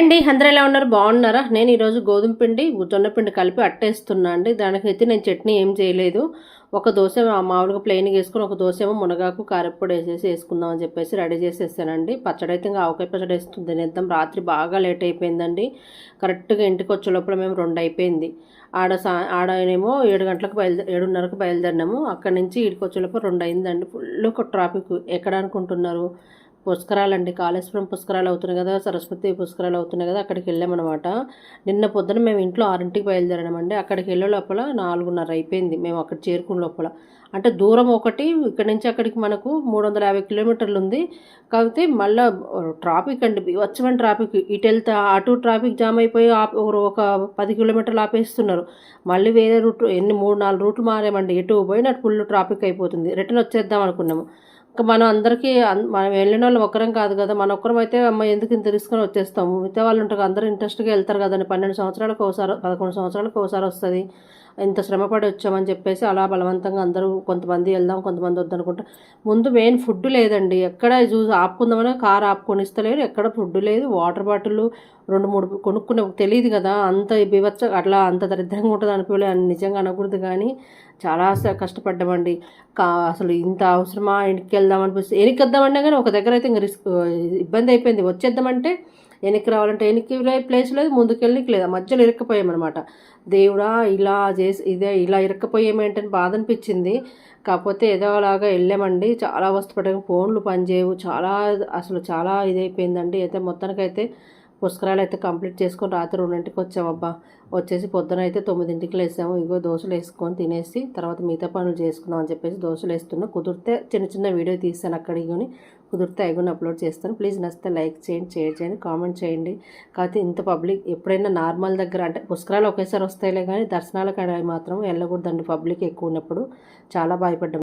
అండి అందరూ ఎలా ఉన్నారు? బాగున్నారా? నేను ఈరోజు గోధుమ పిండి జొన్న పిండి కలిపి అట్టేస్తున్నా అండి. దానికైతే నేను చట్నీ ఏం చేయలేదు. ఒక దోశ మామూలుగా ప్లెయిన్గా వేసుకుని ఒక దోశ ఏమో మునగాకు కారప్పొడి వేసేసి వేసుకుందాం అని చెప్పేసి రెడీ చేసేసానండి. పచ్చడి అయితే ఇంకా ఆవకాయ పచ్చడి వేస్తుంది. నిద్దాం రాత్రి బాగా లేట్ అయిపోయిందండి. కరెక్ట్గా ఇంటికి వచ్చే లోపల మేము రెండు అయిపోయింది. ఆడ సా ఆడనేమో ఏడు గంటలకు బయలుదే ఏడున్నరకు బయలుదేరినాము. అక్కడి నుంచి ఇక్కడికి వచ్చే లోపల రెండు అయిందండి. Full traffic. ఎక్కడ అనుకుంటున్నారు? పుష్కరాలండి. కాళేశ్వరం పుష్కరాలు అవుతున్నాయి కదా సరస్వతి పుష్కరాలు అవుతున్నాయి కదా అక్కడికి వెళ్ళామన్నమాట నిన్న పొద్దున మేము ఇంట్లో ఆరింటికి బయలుదేరామండి. అక్కడికి వెళ్ళే లోపల నాలుగున్నర అయిపోయింది. మేము అక్కడ చేరుకున్న లోపల. అంటే దూరం ఒకటి ఇక్కడి నుంచి అక్కడికి మనకు మూడు వందల యాభై కిలోమీటర్లు ఉంది. కాకపోతే మళ్ళీ ట్రాఫిక్ అండి. బీభత్సమైన ట్రాఫిక్. ఇటు వెళ్తే అటు ట్రాఫిక్ జామ్ అయిపోయి ఒక పది కిలోమీటర్లు ఆపేస్తున్నారు. మళ్ళీ వేరే రూట్ ఎన్ని మూడు నాలుగు రూట్లు మారామండి. ఎటు పోయినట్టు ఫుల్ ట్రాఫిక్ అయిపోతుంది. రిటర్న్ వచ్చేద్దాం అనుకున్నాము. మనం అందరికీ మనం వెళ్ళిన వాళ్ళు ఒక్కరం కాదు కదా మన ఒక్కరం అయితే అమ్మ ఎందుకు ఇంత తీసుకొని వచ్చేస్తాము? మిగతా వాళ్ళు ఉంటారు అందరూ ఇంట్రెస్ట్గా వెళ్తారు కదండి పన్నెండు సంవత్సరాలకు ఒకసారి పదకొండు సంవత్సరాలకు ఒకసారి వస్తుంది. ఇంత శ్రమపడి వచ్చామని చెప్పేసి అలా బలవంతంగా అందరూ కొంతమంది వెళ్దాం కొంతమంది వద్దనుకుంటా ముందు మెయిన్ ఫుడ్ లేదండి. ఎక్కడ చూసి ఆపుకుందామని కార్ ఆపుకొని ఇస్తలేరు. ఎక్కడ ఫుడ్ లేదు. వాటర్ బాటిల్ రెండు మూడు కొనుక్కునే తెలియదు కదా. అంత బీవచ్చ అట్లా అంత దరిద్రంగా ఉంటుంది అనిపించలే నిజంగా అనకూడదు కానీ చాలా కష్టపడ్డామండి. కా అసలు ఇంత అవసరమా? ఇంటికి వెళ్దాం అనిపిస్తుంది వెనక్కి కానీ ఒక దగ్గర అయితే ఇంకా రిస్క్ ఇబ్బంది అయిపోయింది. వచ్చేద్దామంటే వెనక్కి రావాలంటే వెనక్కి ప్లేస్ లేదు ముందుకు వెళ్ళనికి లేదు. మధ్యలో ఇరక్కపోయామన్నమాట. దేవుడా ఇలా చేసి ఇదే ఇలా ఇరక్కపోయేమేంటని బాధ అనిపించింది. కాకపోతే ఏదో అలాగా వెళ్ళామండి. చాలా అవస్థపడ్డాము ఫోన్లు పనిచేయవు. చాలా అసలు చాలా ఇదైపోయిందండి. అయితే మొత్తానికైతే పుష్కరాలు అయితే కంప్లీట్ చేసుకొని రాత్రి రెండింటికి వచ్చామబ్బా. వచ్చేసి పొద్దున అయితే తొమ్మిదింటికి లేసాము. ఇగో దోశలు వేసుకొని తినేసి తర్వాత మిగతా పనులు చేసుకుందాం అని చెప్పేసి దోశలు వేస్తున్నా. కుదిరితే చిన్న చిన్న వీడియో తీస్తాను అక్కడ ఇగోని. కుదిరితే ఐగోని అప్లోడ్ చేస్తాను. ప్లీజ్ నచ్చితే లైక్ చేయండి షేర్ చేయండి కామెంట్ చేయండి. కాకపోతే ఇంత పబ్లిక్ ఎప్పుడైనా నార్మల్ దగ్గర అంటే పుష్కరాలు ఒకేసారి వస్తాయిలే కానీ దర్శనాలకు మాత్రం వెళ్ళకూడదండి పబ్లిక్ ఎక్కువ ఉన్నప్పుడు. చాలా భయపడ్డాం.